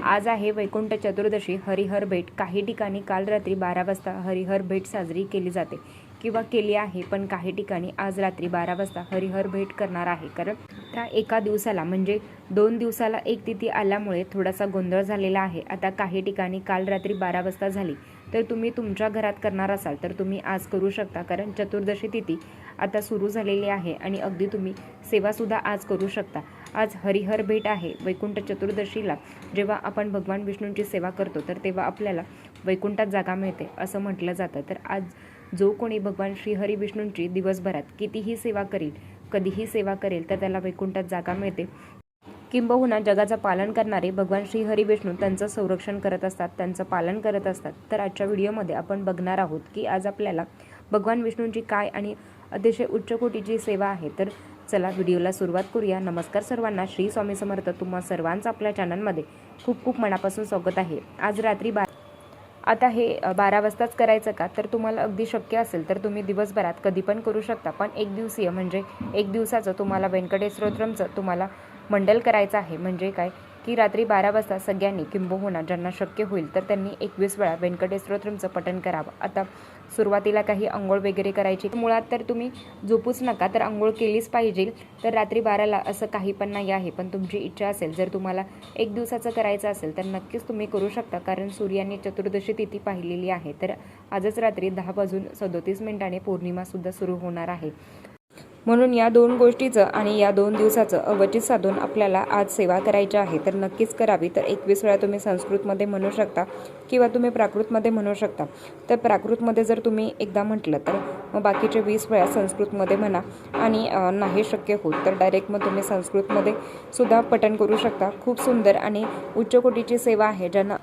आज आहे वैकुंठ चतुर्दशी हरिहर भेट. काही ठिकाणी काल रात्री बारा वाजता हरिहर भेट साजरी केली जाते किंवा केली आहे पण काही ठिकाणी आज रात्री बारा वाजता हरिहर भेट करणार आहे. कारण त्या एका दिवसाला म्हणजे दोन दिवसाला एक तिथी आल्यामुळे थोडासा गोंधळ झालेला आहे. आता काही ठिकाणी काल रात्री बारा वाजता झाली तर तुम्ही तुमच्या घरात करणार असाल तर तुम्ही आज करू शकता. कारण चतुर्दशी तिथी आता सुरू झालेली आहे आणि अगदी तुम्ही सेवासुद्धा आज करू शकता. आज हरिहर भेट आहे वैकुंठ चतुर्दशीला. जेव्हा आपण भगवान विष्णूंची सेवा करतो तर तेव्हा आपल्याला वैकुंठात जागा मिळते असं म्हटलं जातं. तर आज जो कोणी भगवान श्रीहरी विष्णूंची दिवसभरात कितीही सेवा करेल कधीही सेवा करेल तर त्याला वैकुंठात जागा मिळते. किंबहुना जगाचं पालन करणारे भगवान श्री हरी विष्णू त्यांचं संरक्षण करत असतात त्यांचं पालन करत असतात. तर आजच्या व्हिडिओमध्ये आपण बघणार आहोत की आज आपल्याला भगवान विष्णूंची काय आणि अतिशय उच्च कोटीची सेवा आहे. तर चला व्हिडिओला सुरुवात करूया. नमस्कार सर्वांना. श्री स्वामी समर्थ तुम्हा सर्वांचं आपल्या चॅनलमध्ये खूप खूप मनापासून स्वागत आहे. आज रात्री बा आता हे बारा वाजताच करायचं का? तर तुम्हाला अगदी शक्य असेल तर तुम्ही दिवसभरात कधी पण करू शकता. पण एक दिवसीय म्हणजे एक दिवसाचं तुम्हाला व्यंकटेश स्तोत्रमचं तुम्हाला मंडल करायचं आहे. म्हणजे काय? की रात्री बारा वाजता सगळ्यांनी किंबहुना ज्यांना शक्य होईल तर त्यांनी एकवीस वेळा व्यंकटेश्वरत्रमचं पठण करावं. आता सुरुवातीला काही आंघोळ वगैरे करायची. मुळात तर तुम्ही झोपूच नका तर आंघोळ केलीच पाहिजे. तर रात्री बाराला असं काही पण नाही आहे पण तुमची इच्छा असेल जर तुम्हाला एक दिवसाचं करायचं असेल तर नक्कीच तुम्ही करू शकता कारण सूर्याने चतुर्दशी तिथी पाहिलेली आहे. तर आजच रात्री दहा वाजून सदोतीस मिनिटाने पौर्णिमासुद्धा सुरू होणार आहे. म्हणून या दोन गोष्टीचं आणि या दोन दिवसाचं अवचित साधून आपल्याला आज सेवा करायची आहे तर नक्कीच करावी. तर एकवीस वेळा तुम्ही संस्कृतमध्ये म्हणू शकता किंवा तुम्ही प्राकृतमध्ये म्हणू शकता. तर प्राकृतमध्ये जर तुम्ही एकदा म्हटलं तर मग बाकीचे वीस वेळा संस्कृतमध्ये म्हणा आणि नाही शक्य होत तर डायरेक्ट मग तुम्ही संस्कृतमध्ये सुद्धा पठण करू शकता. खूप सुंदर आणि उच्चकोटीची सेवा आहे ज्यांना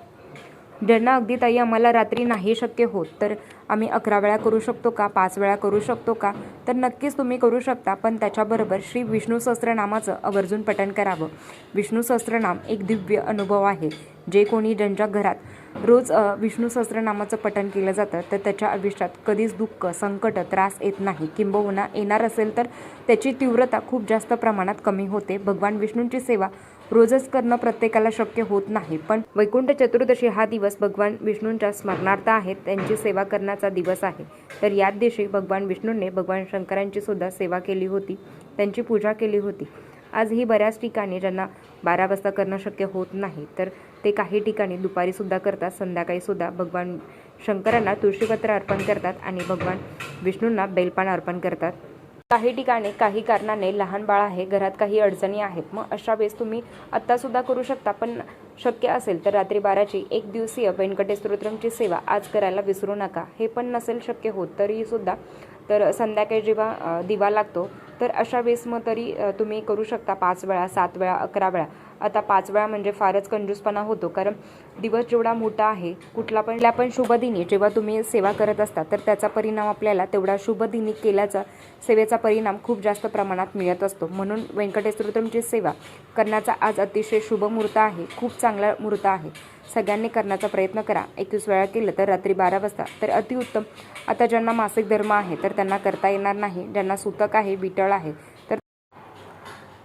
ज्यांना अगदी ताई आम्हाला रात्री नाही शक्य होत तर आम्ही अकरा वेळा करू शकतो का? पाच वेळा करू शकतो का? तर नक्कीच तुम्ही करू शकता पण त्याच्याबरोबर श्री विष्णू सहस्त्रनामाचं आवर्जून पठण करावं. विष्णू सहस्त्रनाम एक दिव्य अनुभव आहे. जे कोणी ज्यांच्या घरात रोज विष्णू सहस्त्रनामाचं पठण केलं जातं तर त्याच्या आयुष्यात कधीच दुःख संकट त्रास येत नाही. किंबहुना येणार असेल तर त्याची तीव्रता खूप जास्त प्रमाणात कमी होते. भगवान विष्णूंची सेवा रोजच करणं प्रत्येकाला शक्य होत नाही. पण वैकुंठ चतुर्दशी हा दिवस भगवान विष्णूंच्या स्मरणार्थ आहे. त्यांची सेवा करण्याचा दिवस आहे. तर याच दिवशी भगवान विष्णूंनी भगवान शंकरांची सुद्धा सेवा केली होती. त्यांची पूजा केली होती. आजही बऱ्याच ठिकाणी ज्यांना बारा वाजता करणं शक्य होत नाही तर ते काही ठिकाणी दुपारीसुद्धा करतात. संध्याकाळीसुद्धा भगवान शंकरांना तुळशीपत्र अर्पण करतात आणि भगवान विष्णूंना बेलपान अर्पण करतात. काही ठिकाणी काही कारणाने लहान बाळ आहे घरात काही अडचणी आहेत. मग अशा वेळेस तुम्ही आत्तासुद्धा करू शकता पण शक्य असेल तर रात्री बाराची एक दिवसीय व्यंकटेस्तोत्रमची सेवा आज करायला विसरू नका. हे पण नसेल शक्य होत तरीसुद्धा. तर संध्याकाळी जेव्हा दिवा लागतो तर अशा वेळेस मग तरी तुम्ही करू शकता पाच वेळा सात वेळा अकरा वेळा. आता पाच वेळा म्हणजे फारच कंजूसपणा होतो. कारण दिवस जेवढा मोठा आहे कुठला पण कुठल्या पण शुभदिनी जेव्हा तुम्ही सेवा करत असता तर त्याचा परिणाम आपल्याला तेवढा शुभदिनी केल्याचा सेवेचा परिणाम खूप जास्त प्रमाणात मिळत असतो. म्हणून व्यंकटेश्वरतमची सेवा करण्याचा आज अतिशय शुभ मुहूर्त आहे खूप चांगला मुहूर्त आहे. सगळ्यांनी करण्याचा प्रयत्न करा. एकवीस वेळा केलं तर रात्री बारा वाजता. तर अतिउत्तम आता ज्यांना मासिक धर्म आहे तर त्यांना करता येणार नाही. ज्यांना सुतक आहे विटळ आहे. तर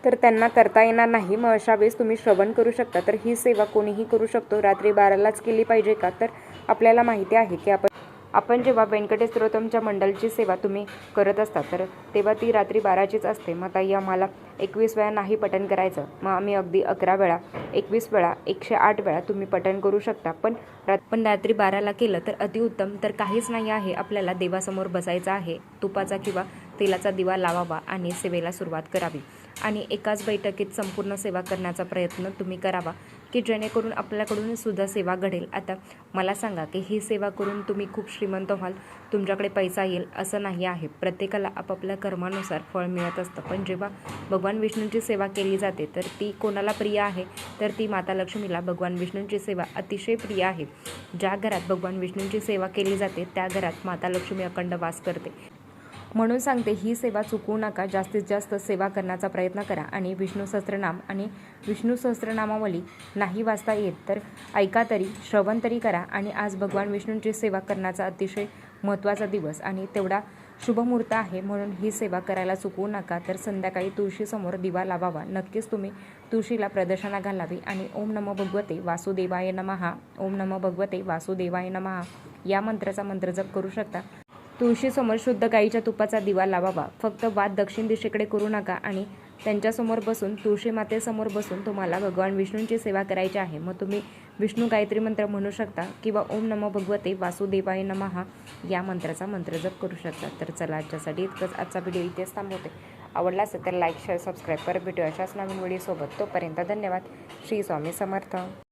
तर त्यांना करता येणार नाही. मग अशा वेळेस तुम्ही श्रवण करू शकता. तर ही सेवा कोणीही करू शकतो. रात्री बारालाच केली पाहिजे का? तर आपल्याला माहिती आहे की आपण आपण जेव्हा व्यंकटेश स्तोत्रमच्या मंडलची सेवा तुम्ही करत असता तर तेव्हा ती रात्री बाराचीच असते. मग ताई आम्हाला एकवीस वेळा नाही पठण करायचं. मग आम्ही अगदी अकरा वेळा एकवीस वेळा एकशे आठ वेळा तुम्ही पठण करू शकता. पण रात पण रात्री बाराला केलं तर अतिउत्तम तर काहीच नाही आहे. आपल्याला देवासमोर बसायचं आहे. तुपाचा किंवा तेलाचा दिवा लावावा आणि सेवेला सुरुवात करावी. आणि एकाच बैठकीत संपूर्ण सेवा करण्याचा प्रयत्न तुम्ही करावा की जेणेकरून आपल्याकडून सुद्धा सेवा घडेल. आता मला सांगा की ही सेवा करून तुम्ही खूप श्रीमंत व्हाल तुमच्याकडे पैसा येईल असं नाही आहे. प्रत्येकाला आपापल्या कर्मानुसार फळ मिळत असतं. पण जेव्हा भगवान विष्णूंची सेवा केली जाते तर ती कोणाला प्रिय आहे? तर ती माता लक्ष्मीला भगवान विष्णूंची सेवा अतिशय प्रिय आहे. ज्या घरात भगवान विष्णूंची सेवा केली जाते त्या घरात माता लक्ष्मी अखंड वास करते. म्हणून सांगते ही सेवा चुकवू नका. जास्तीत जास्त सेवा करण्याचा प्रयत्न करा आणि विष्णू सहस्त्रनाम आणि विष्णू सहस्त्रनामावली नाही वाचता येत तर ऐका तरी श्रवण तरी करा आणि आज भगवान विष्णूंची सेवा करण्याचा अतिशय महत्त्वाचा दिवस आणि तेवढा शुभमुहूर्त आहे म्हणून ही सेवा करायला चुकवू नका तर संध्याकाळी तुळशीसमोर दिवा लावावा. नक्कीच तुम्ही तुळशीला प्रदर्शना घालावी आणि ओम नमो भगवते वासुदेवाय नमहा ओम नमो भगवते वासुदेवाय नमहा या मंत्राचा मंत्र जप करू शकता. तुळशीसमोर शुद्ध गाईच्या तुपाचा दिवा लावावा. फक्त वाद दक्षिण दिशेकडे करू नका आणि त्यांच्यासमोर बसून तुळशी मातेसमोर बसून तुम्हाला भगवान विष्णूंची सेवा करायची आहे. मग तुम्ही विष्णू गायत्री मंत्र म्हणू शकता किंवा ओम नमो भगवते वासुदेवाय नमहा या मंत्राचा मंत्र जप करू शकता. तर चला आजच्यासाठी इतकंच. आजचा व्हिडिओ इथेच थांबवते. आवडला असेल तर लाईक शेअर सबस्क्राईब कर भेटूया अशाच नवीन व्हिडिओसोबत तोपर्यंत धन्यवाद. श्री स्वामी समर्थ.